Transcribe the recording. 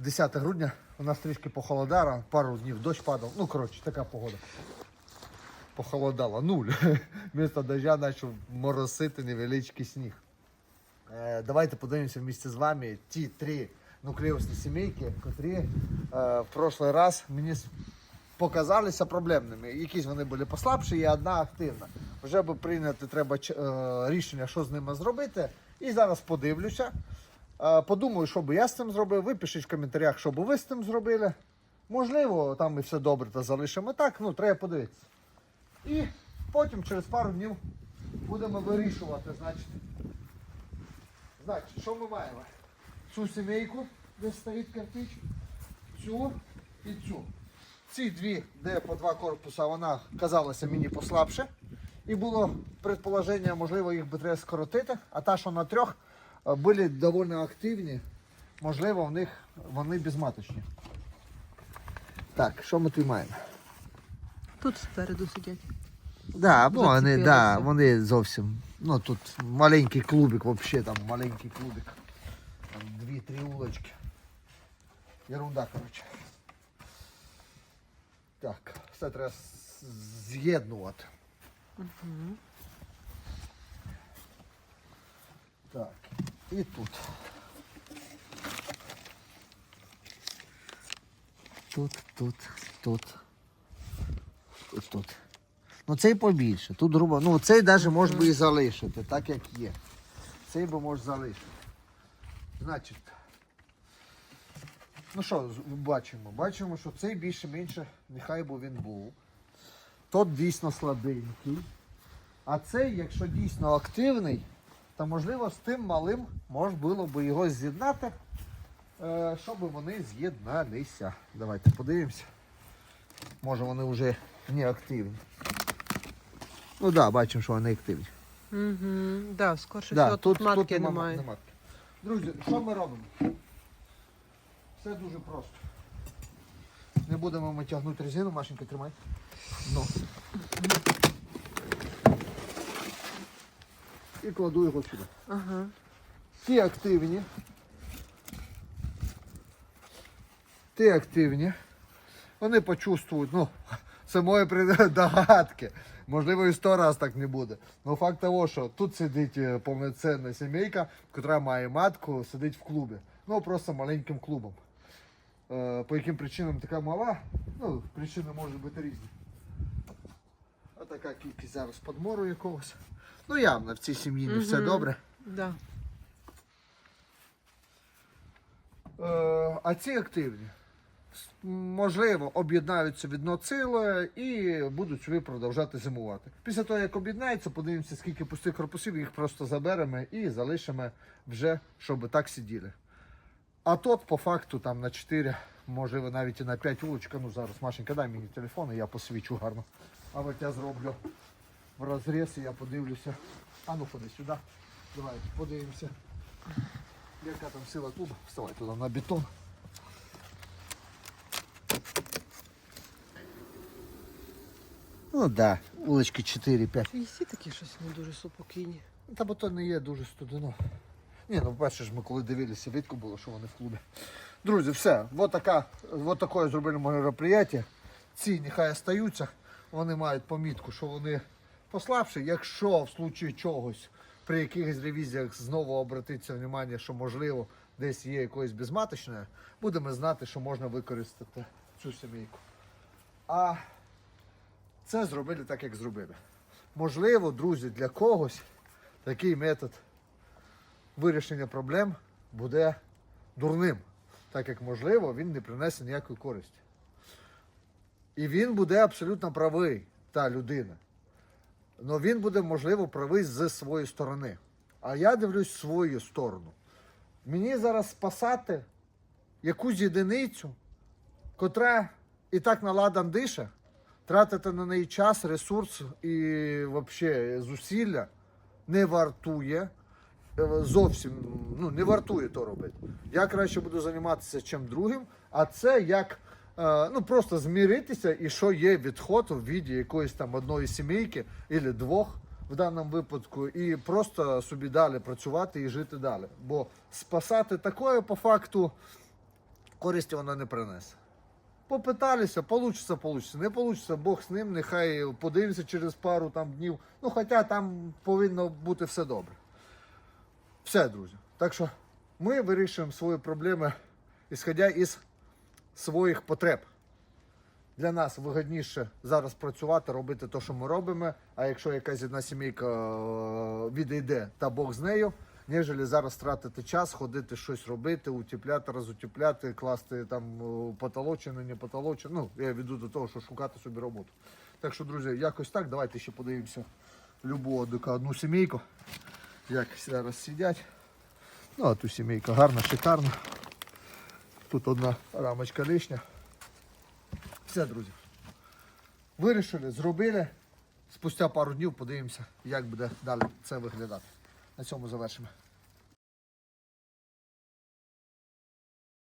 Друзі, вітаю! 10 грудня. У нас трішки похолодало, пару днів дощ падав. Ну, коротше, така погода. Похолодало. Нуль. Місто дождя почав моросити невеличкий сніг. Е, давайте подивимося вместе з вами ті три нуклеусні сімейки, котрі е, в прошлий раз мені показалися проблемними. Якісь вони були послабші і одна активна. Вже би прийняти треба е, рішення, що з ними зробити. І зараз подивлюся. Подумаю, що би я з цим зробив. Ви пишіть в коментарях, що би ви з цим зробили. Можливо, там і все добре, та залишимо так. Ну, треба подивитися. І потім через пару днів будемо вирішувати, значить. Значить, що ми маємо? Цю сімейку, де стоїть кирпич, цю і цю. Ці дві, де по два корпуса, вона казалася мені послабше. І було предположення, можливо, їх би треба скоротити, а та, що на трьох, були доволі активні. Можливо, в них вони безматочні. Так, що ми тут маємо? Тут спереду сидять. Да, ну вони, да, вони зовсім. Ну тут маленький клубик, вообще там маленький клубик. Там дві-три улочки. Ерунда, короче. Так, все треба з'єднувати. Так, і тут. Тут, тут, тут. Тут, тут. Ну цей побільше. Тут грубо. Ну цей навіть можеш би і залишити, так як є. Цей би можеш залишити. Значить. Ну що, бачимо? Бачимо, що цей більше-менше, нехай би він був. Тот дійсно слабенький. А цей, якщо дійсно активний, то можливо з тим малим можна було б його з'єднати, е, щоб вони з'єдналися. Давайте подивимося. Може вони вже не активні. Ну так, да, бачимо, що вони активні. Угу. Да, скорше Да, всього, тут, матки нема- немає. нема матки. Друзі, що ми робимо? Все дуже просто. Не будемо ми тягнути резину, Машенька, тримай. Ну. І кладу його сюди. Ага. Ті активні. Ті активні. Вони почувствують, ну, це мої догадки. Можливо, і сто раз так не буде. Ну факт того, що тут сидить е, повноцінна сімейка, яка має матку, сидить в клубі. Ну, просто маленьким клубом. Е, По яким причинам така мала, ну, причини можуть бути різні. Отака кількість зараз подмору якогось. Ну, явно в цій сім'ї не все добре. Да. Е, а ці активні. Можливо, об'єднаються в одно ціле і будуть собі продовжати зимувати. Після того, як об'єднаються, подивимося, скільки пустих корпусів, їх просто заберемо і залишимо вже, щоб так сиділи. А тот, по факту, там на 4, можливо, навіть і на 5 вуличка. Ну зараз, Машенька, дай мені телефон, і я посвічу гарно. А от я зроблю в розріз, і я подивлюся. А ну ходи сюди. Давай подивимося. Яка там сила клуба? Вставай туди на бетон. Ну так, да, улочки 4-5. І всі такі щось не дуже супокійні. Та бо то не є дуже студено. Ні, ну ж ми коли дивилися, видко було, що вони в клубі. Друзі, все, вот, така, вот таке зробили мероприятие. Ці нехай остаються, вони мають помітку, що вони послабші. Якщо в случаї чогось при якихось ревізіях знову обратиться увагу, що можливо десь є якоїсь безматочне, будемо знати, що можна використати цю сімейку. А це зробили так, як зробили. Можливо, друзі, для когось такий метод вирішення проблем буде дурним, так як можливо він не принесе ніякої користі. І він буде абсолютно правий, та людина. Але він буде, можливо, правий з своєї сторони. А я дивлюсь свою сторону. Мені зараз спасати якусь єдиницю, котра і так наладан дише, тратити на неї час, ресурс і взагалі зусилля не вартує. Е, Зовсім ну, не вартує то робити. Я краще буду займатися чим другим, а це як ну, просто зміритися, і що є відход у віді якоїсь там одної сімейки або двох в даному випадку, і просто собі далі працювати і жити далі. Бо спасати такое по факту користі вона не принесе. Попиталися, получиться, получиться. Не получиться, Бог з ним, нехай подивимося через пару там днів. Ну, хоча там повинно бути все добре. Все, друзі. Так що ми вирішуємо свої проблеми, ісходя із своїх потреб. Для нас вигідніше зараз працювати, робити те, що ми робимо. А якщо якась одна сімейка е, відійде, та Бог з нею, ніж зараз тратити час, ходити щось робити, утепляти, розутепляти, класти там е, потолочину, не потолочину. Ну, я веду до того, що шукати собі роботу. Так що, друзі, якось так. Давайте ще подивимося любу одну- одну сімейку, як зараз сидять. Ну, а ту сімейка гарна, шикарна. Тут одна рамочка лишня. Все, друзі. Вирішили, зробили. Спустя пару днів подивимося, як буде далі це виглядати. На цьому завершимо.